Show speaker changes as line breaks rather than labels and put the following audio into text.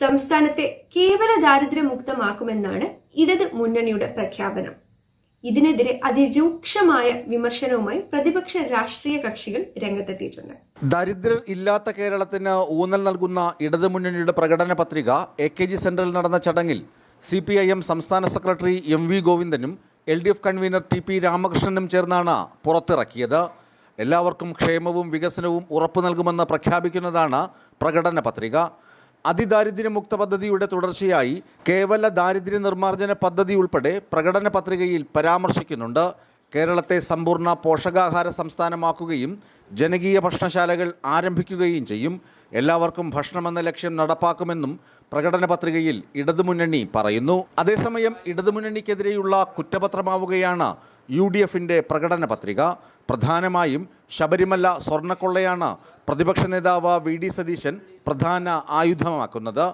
സംസ്ഥാനത്തെ കേവല ദാരിദ്ര്യമുക്തമാക്കുമെന്നാണ് ഇടത് മുന്നണിയുടെ പ്രഖ്യാപനം. ഇതിനെതിരെ അതിരൂക്ഷമായ വിമർശനവുമായി പ്രതിപക്ഷ രാഷ്ട്രീയ കക്ഷികൾ രംഗത്തെത്തിയിട്ടുണ്ട്.
ദരിദ്രർ ഇല്ലാത്ത കേരളത്തിന് ഊന്നൽ നൽകുന്ന ഇടതുമുന്നണിയുടെ പ്രകടന പത്രിക എ കെ ജി സെന്ററിൽ നടന്ന ചടങ്ങിൽ സി പി ഐ എം സംസ്ഥാന സെക്രട്ടറി M V ഗോവിന്ദനും L D F convener T P രാമകൃഷ്ണനും ചേർന്നാണ് പുറത്തിറക്കിയത്. എല്ലാവർക്കും ക്ഷേമവും വികസനവും ഉറപ്പു നൽകുമെന്ന് പ്രഖ്യാപിക്കുന്നതാണ് പ്രകടന പത്രിക. അതിദാരിദ്ര്യമുക്ത പദ്ധതിയുടെ തുടർച്ചയായി കേവല ദാരിദ്ര്യ നിർമ്മാർജന പദ്ധതി ഉൾപ്പെടെ പ്രകടന പത്രികയിൽ പരാമർശിക്കുന്നുണ്ട്. കേരളത്തെ സമ്പൂർണ പോഷകാഹാര സംസ്ഥാനമാക്കുകയും ജനകീയ ഭക്ഷണശാലകൾ ആരംഭിക്കുകയും ചെയ്യും. എല്ലാവർക്കും ഭക്ഷണമെന്ന ലക്ഷ്യം നടപ്പാക്കുമെന്നും പ്രകടന പത്രികയിൽ ഇടതുമുന്നണി പറയുന്നു. അതേസമയം ഇടതുമുന്നണിക്കെതിരെയുള്ള കുറ്റപത്രമാവുകയാണ് യു ഡി എഫിന്റെ പ്രകടന പത്രിക. പ്രധാനമായും ശബരിമല സ്വർണക്കൊള്ളയാണ് പ്രതിപക്ഷ നേതാവ് വി ഡി സതീശൻ പ്രധാന ആയുധമാക്കുന്നത്.